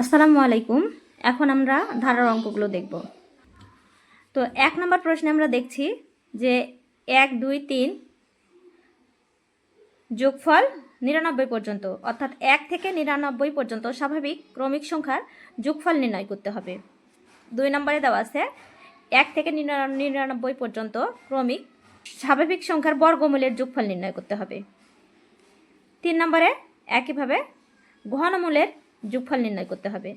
আসসালামু আলাইকুম। এখন আমরা ধারার অঙ্কগুলো দেখব। তো এক নম্বর প্রশ্নে আমরা দেখছি যে এক, দুই, তিন যোগফল নিরানব্বই পর্যন্ত, অর্থাৎ এক থেকে নিরানব্বই পর্যন্ত স্বাভাবিক ক্রমিক সংখ্যার যোগফল নির্ণয় করতে হবে। দুই নম্বরে দেওয়া আছে, এক থেকে নিরানব্বই পর্যন্ত ক্রমিক স্বাভাবিক সংখ্যার বর্গমূলের যোগফল নির্ণয় করতে হবে। তিন নম্বরে একইভাবে ঘনমূলের যোগফল নির্ণয় করতে হবে।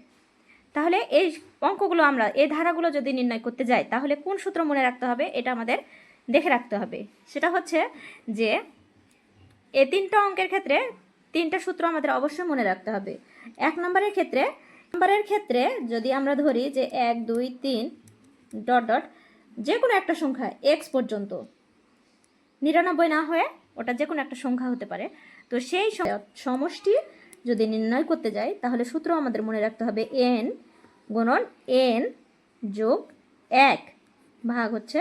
তাহলে এই অঙ্কগুলো আমরা, এই ধারাগুলো যদি নির্ণয় করতে যাই, তাহলে কোন সূত্র মনে রাখতে হবে? এটা আমাদের দেখে রাখতে হবে। সেটা হচ্ছে যে এ তিনটা অঙ্কের ক্ষেত্রে তিনটা সূত্র আমাদের অবশ্যই মনে রাখতে হবে। এক নম্বরের ক্ষেত্রে নম্বরের ক্ষেত্রে যদি আমরা ধরি যে এক, দুই, তিন, ডট ডট যে কোনো একটা সংখ্যা এক্স পর্যন্ত, নিরানব্বই না হয়ে ওটা যে কোনো একটা সংখ্যা হতে পারে। তো সেই সম- সমষ্টি যদি নির্ণয় করতে যাই, তাহলে সূত্র আমাদের মনে রাখতে হবে এন গুণন এন যোগ এক ভাগ হচ্ছে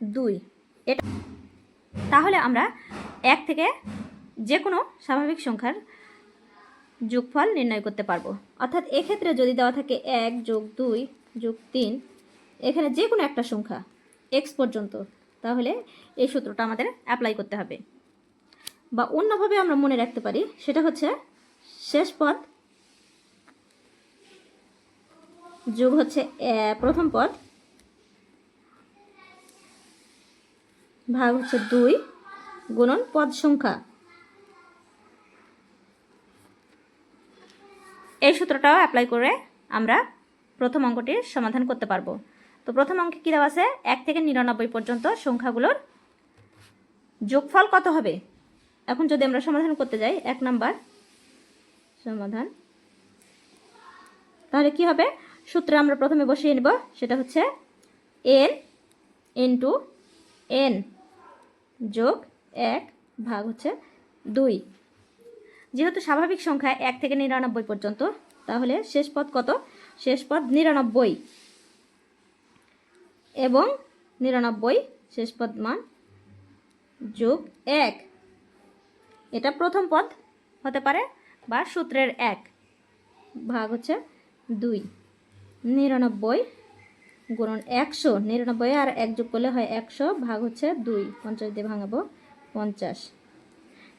দুই। এটা তাহলে আমরা এক থেকে যে কোনো স্বাভাবিক সংখ্যার যোগফল নির্ণয় করতে পারব। অর্থাৎ এক্ষেত্রে যদি দেওয়া থাকে এক যোগ দুই যোগ তিন, এখানে যে কোনো একটা সংখ্যা এক্স পর্যন্ত, তাহলে এই সূত্রটা আমাদের অ্যাপ্লাই করতে হবে। বা অন্যভাবে আমরা মনে রাখতে পারি, সেটা হচ্ছে শেষ পদ। যোগ হচ্ছে প্রথম পদ। ভাগ হচ্ছে দুই গুণন পদ সংখ্যা। এই সূত্রটাও অ্যাপ্লাই করে আমরা প্রথম অঙ্কটির সমাধান করতে পারব। তো প্রথম অঙ্কে কী দেওয়া আছে? এক থেকে নিরানব্বই পর্যন্ত সংখ্যাগুলোর যোগফল কত হবে? এখন যদি আমরা সমাধান করতে যাই, এক নাম্বার সমাধান। তাহলে কি হবে? সূত্রে আমরা প্রথমে বসিয়ে নেব, সেটা হচ্ছে এন ইন্টু এন যোগ এক ভাগ হচ্ছে দুই। যেহেতু স্বাভাবিক সংখ্যা এক থেকে নিরানব্বই পর্যন্ত, তাহলে শেষ পদ কত? শেষ পদ নিরানব্বই। এবং নিরানব্বই, শেষ পদ মান যোগ এক। এটা প্রথম পদ হতে পারে। বা সূত্রের এক ভাগ হচ্ছে দুই। নিরানব্বই গুণন একশো, নিরানব্বই আর এক যোগ করলে হয় একশো ভাগ হচ্ছে দুই। পঞ্চাশ দিয়ে ভাঙাবো পঞ্চাশ।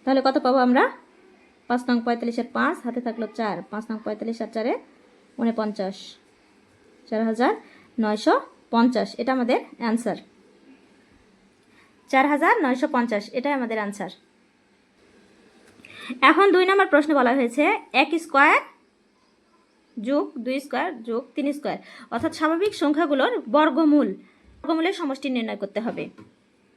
তাহলে কত পাবো আমরা? পাঁচ নং পঁয়তাল্লিশের পাঁচ, হাতে থাকল চার। পাঁচ নং পঁয়তাল্লিশ আর চারে উনপঞ্চাশ। চার হাজার নয়শো পঞ্চাশ, এটা আমাদের অ্যান্সার। চার হাজার নয়শো পঞ্চাশ, এটাই আমাদের অ্যান্সার। এখন দুই নম্বর প্রশ্ন বলা হয়েছে, এক স্কোয়ার যোগ দুই স্কোয়ার যোগ তিন স্কোয়ার। অর্থাৎ স্বাভাবিক সংখ্যাগুলোর বর্গমূল, বর্গমূলের সমষ্টি নির্ণয় করতে হবে।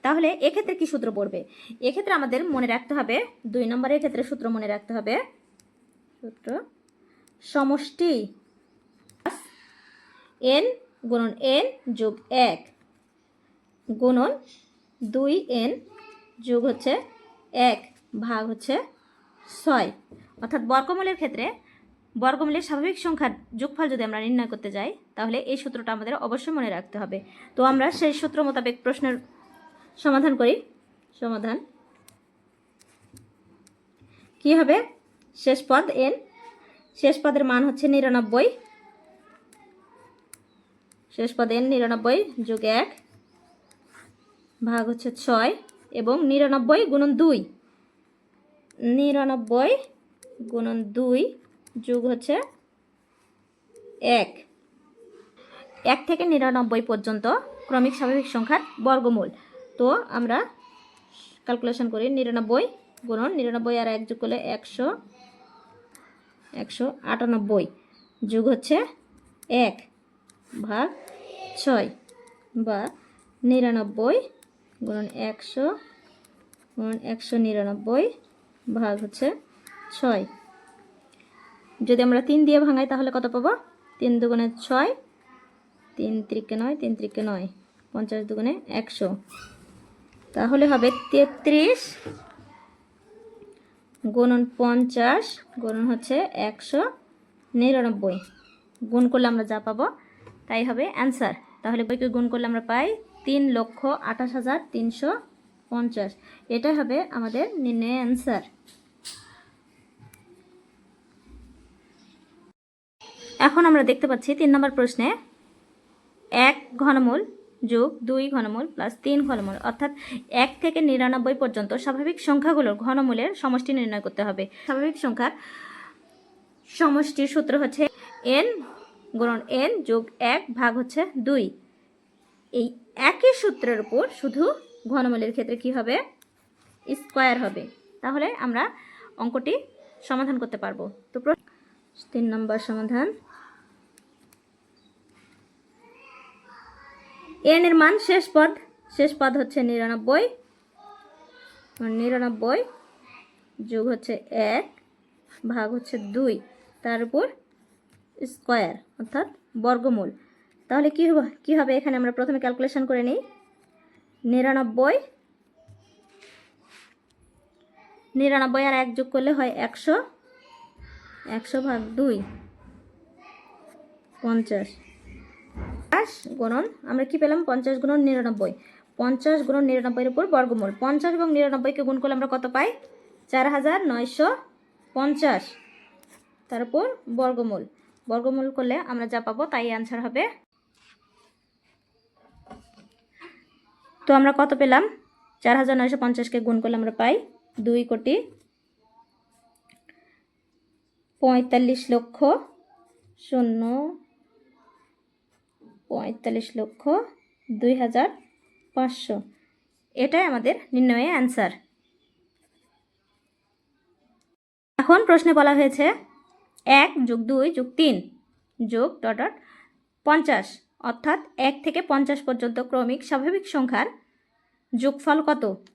তাহলে এক্ষেত্রে কি সূত্র পড়বে? এক্ষেত্রে আমাদের মনে রাখতে হবে, দুই নম্বরের ক্ষেত্রে সূত্র মনে রাখতে হবে, সূত্র সমষ্টি এন গুণন এন যোগ এক গুণন দুই এন যোগ হচ্ছে এক, ভাগ হচ্ছে ছয়। অর্থাৎ বর্গমূলের ক্ষেত্রে বর্গমূলের স্বাভাবিক সংখ্যার যোগফল যদি আমরা নির্ণয় করতে যাই, তাহলে এই সূত্রটা আমাদের অবশ্যই মনে রাখতে হবে। তো আমরা সেই সূত্র মোতাবেক প্রশ্নের সমাধান করি। সমাধান। কি হবে? শেষ পদ এন শেষ পদের মান হচ্ছে নিরানব্বই। শেষ পদ এন নিরানব্বই যোগ এক ভাগ হচ্ছে ছয় এবং নিরানব্বই গুণন দুই। নিরানব্বই গুণন দুই যোগ হচ্ছে এক। এক থেকে নিরানব্বই পর্যন্ত ক্রমিক স্বাভাবিক সংখ্যার বর্গমূল। তো আমরা ক্যালকুলেশন করি নিরানব্বই গুণন নিরানব্বই আর এক যোগ করলে একশো একশো আটানব্বই যোগ হচ্ছে এক ভাগ ছয় বা নিরানব্বই গুণন একশো গুণন একশো নিরানব্বই ভাগ হচ্ছে ছয়। যদি আমরা তিন দিয়ে ভাঙাই, তাহলে কত পাবো? তিন দুগুণে ছয়, তিন ত্রিকে নয়, তিন ত্রিকে নয়, পঞ্চাশ দুগুণে একশো। তাহলে হবে তেত্রিশ গুণন পঞ্চাশ, গুণন হচ্ছে একশো নিরানব্বই। গুণ করলে আমরা যা পাবো, তাই হবে অ্যান্সার। তাহলে বইকে গুণ করলে আমরা পাই তিন লক্ষ আঠাশ হাজার তিনশো পঞ্চাশ। এটা হবে আমাদের নির্ণয় অ্যান্সার এখন আমরা দেখতে পাচ্ছি তিন নম্বর প্রশ্নে এক ঘনমূল যোগ দুই ঘনমূল প্লাস তিন ঘনমূল। অর্থাৎ এক থেকে নিরানব্বই পর্যন্ত স্বাভাবিক সংখ্যাগুলোর ঘনমূলের সমষ্টি নির্ণয় করতে হবে। স্বাভাবিক সংখ্যার সমষ্টির সূত্র হচ্ছে এন গুণন এন যোগ এক ভাগ হচ্ছে দুই। এই একই সূত্রের উপর শুধু ঘনমূলের ক্ষেত্রে কি হবে? স্কোয়ার হবে। তাহলে আমরা অঙ্কটি সমাধান করতে পারব। তো তিন নম্বর সমাধান। এন এর মান শেষ পদ। শেষ পদ হচ্ছে নিরানব্বই। আর নিরানব্বই যোগ হচ্ছে এক ভাগ হচ্ছে দুই। তার উপর স্কোয়ার, অর্থাৎ বর্গমূল। তাহলে কী হবে কী হবে? এখানে আমরা প্রথমে ক্যালকুলেশন করে নিই। নিরানব্বই। নিরানব্বই আর এক যোগ করলে হয় একশো। একশো ভাগ দুই, পঞ্চাশ। পঞ্চাশ গুণন, আমরা কি পেলাম? পঞ্চাশ গুণন নিরানব্বই। পঞ্চাশ গুণন নিরানব্বইয়ের উপর বর্গমূল। পঞ্চাশ এবং নিরানব্বইকে গুণ করলে আমরা কত পাই? চার হাজার নয়শো পঞ্চাশ। তার উপর বর্গমূল। বর্গমূল করলে আমরা যা পাবো তাই অ্যান্সার হবে তো আমরা কত পেলাম? চার হাজার নয়শো পঞ্চাশকে গুণ করলে আমরা পাই দুই কোটি পঁয়তাল্লিশ লক্ষ শূন্য পঁয়তাল্লিশ লক্ষ দুই হাজার পাঁচশো। এটাই আমাদের নির্ণয়ে অ্যান্সার এখন প্রশ্নে বলা হয়েছে এক যোগ দুই যোগ তিন যোগ ডট পঞ্চাশ। অর্থাৎ এক থেকে পঞ্চাশ পর্যন্ত ক্রমিক স্বাভাবিক সংখ্যার যোগফল কত?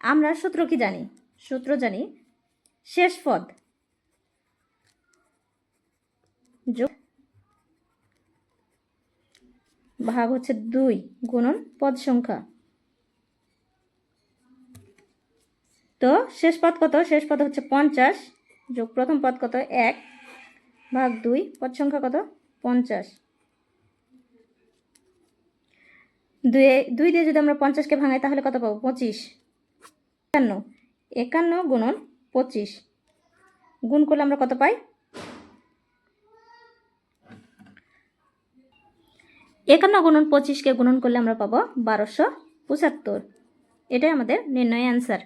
আমরা সূত্র কি জানি? সূত্র জানি শেষ পদ। যোগ ভাগ হচ্ছে দুই গুণন পদ সংখ্যা। তো শেষ পদ কত? শেষ পদ হচ্ছে পঞ্চাশ। যোগ প্রথম পদ কত? এক। ভাগ দুই, পদ সংখ্যা কত? পঞ্চাশ। দুই দুই দিয়ে যদি আমরা পঞ্চাশকে ভাঙাই, তাহলে কত পাবো? পঁচিশ। একান্ন। একান্ন গুণন পঁচিশ। গুণ করলে আমরা কত পাই? একান্ন গুণন পঁচিশকে গুণন করলে আমরা পাবো বারোশো পঁচাত্তর। এটাই আমাদের নির্ণয় অ্যান্সার